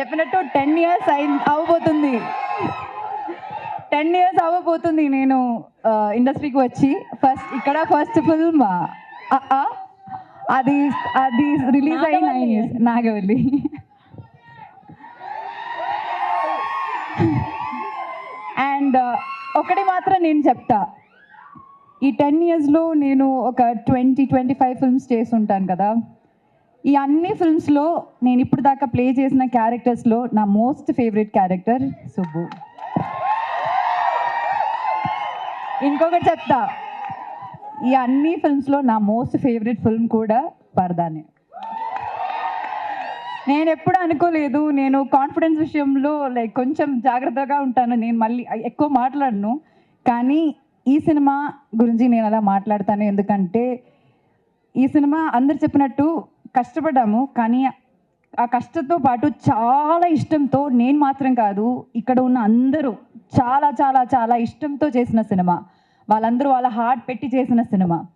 చెప్పినట్టు ten years అయి అవ్వబోతుంది టెన్ ఇయర్స్ అవ్వబోతుంది నేను ఇండస్ట్రీకి వచ్చి. ఫస్ట్ ఇక్కడ ఫస్ట్ ఫిల్మ్ అది అది రిలీజ్ అయ్యి నైన్ ఇయర్స్ నాగవల్లి. అండ్ ఒకటి మాత్రం నేను చెప్తా. ఈ టెన్ ఇయర్స్లో నేను ఒక ట్వంటీ ట్వంటీ ఫైవ్ ఫిల్మ్స్ చేసి ఉంటాను కదా. ఈ అన్ని ఫిల్మ్స్లో నేను ఇప్పుడు దాకా ప్లే చేసిన క్యారెక్టర్స్లో నా మోస్ట్ ఫేవరెట్ క్యారెక్టర్ సుబ్బు. ఇంకొకటి చెప్తా. ఈ అన్ని ఫిల్మ్స్లో నా మోస్ట్ ఫేవరెట్ ఫిల్మ్ కూడా పరదానే నేను ఎప్పుడు అనుకోలేదు నేను కాన్ఫిడెన్స్ విషయంలో లైక్ కొంచెం జాగ్రత్తగా ఉంటాను. నేను మళ్ళీ ఎక్కువ మాట్లాడను. కానీ ఈ సినిమా గురించి నేను అలా మాట్లాడతాను. ఎందుకంటే ఈ సినిమా అందరు చెప్పినట్టు కష్టపడ్డాము కానీ ఆ కష్టంతో పాటు చాలా ఇష్టంతో నేను మాత్రం కాదు ఇక్కడ ఉన్న అందరూ చాలా చాలా చాలా ఇష్టంతో చేసిన సినిమా. వాళ్ళందరూ వాళ్ళ హార్ట్ పెట్టి చేసిన సినిమా.